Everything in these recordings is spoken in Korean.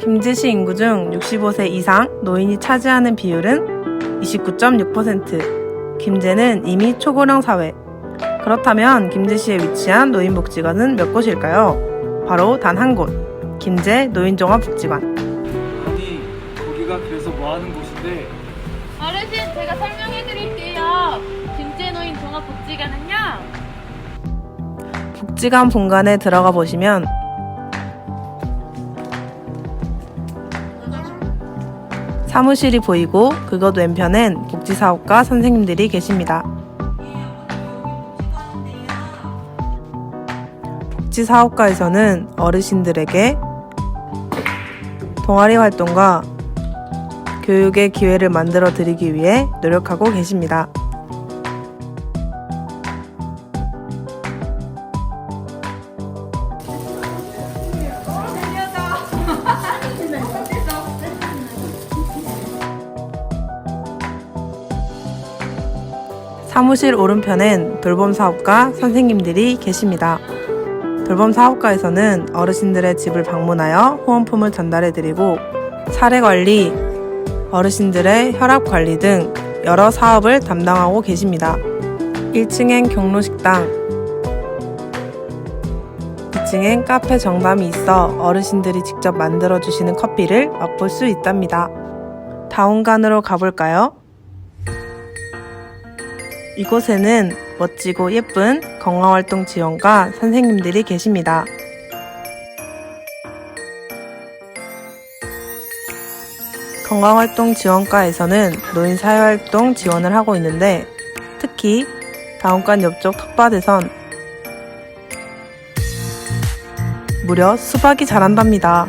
김제시 인구 중 65세 이상 노인이 차지하는 비율은 29.6%. 김제는 이미 초고령 사회. 그렇다면 김제시에 위치한 노인복지관은 몇 곳일까요? 바로 단 한 곳. 김제 노인종합복지관. 아니 거기가 그래서 뭐 하는 곳인데 어르신 제가 설명해 드릴게요. 김제 노인 종합복지관은요. 복지관 본관에 들어가 보시면 사무실이 보이고 그것 왼편엔 복지사업과 선생님들이 계십니다. 복지사업과에서는 어르신들에게 동아리 활동과 교육의 기회를 만들어 드리기 위해 노력하고 계십니다. 사무실 오른편엔 돌봄 사업과 선생님들이 계십니다. 돌봄 사업과에서는 어르신들의 집을 방문하여 후원품을 전달해 드리고 사례 관리, 어르신들의 혈압 관리 등 여러 사업을 담당하고 계십니다. 1층엔 경로식당, 2층엔 카페 정담이 있어 어르신들이 직접 만들어 주시는 커피를 맛볼 수 있답니다. 다운관으로 가볼까요? 이곳에는 멋지고 예쁜 건강활동 지원과 선생님들이 계십니다. 건강활동 지원과에서는 노인 사회활동 지원을 하고 있는데 특히 다운관 옆쪽 텃밭에선 무려 수박이 자란답니다.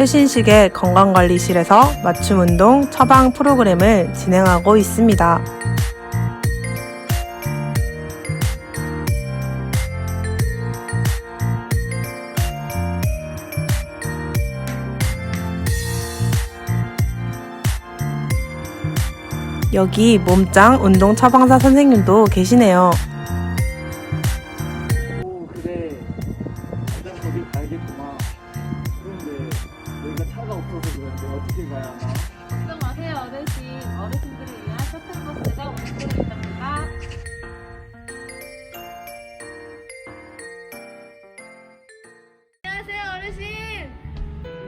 최신식의 건강관리실에서 맞춤 운동 처방 프로그램을 진행하고 있습니다. 여기 몸짱 운동 처방사 선생님도 계시네요. 어서 어떻게 가야 하나 걱정 마세요 어르신. 어르신들을 위한 셔틀버스가 운행되고 있답니다. 안녕하세요 어르신.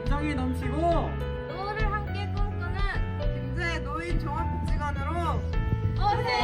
인상이 넘치고 노후를 함께 꿈꾸는 김제 노인 종합복지관으로 오세요.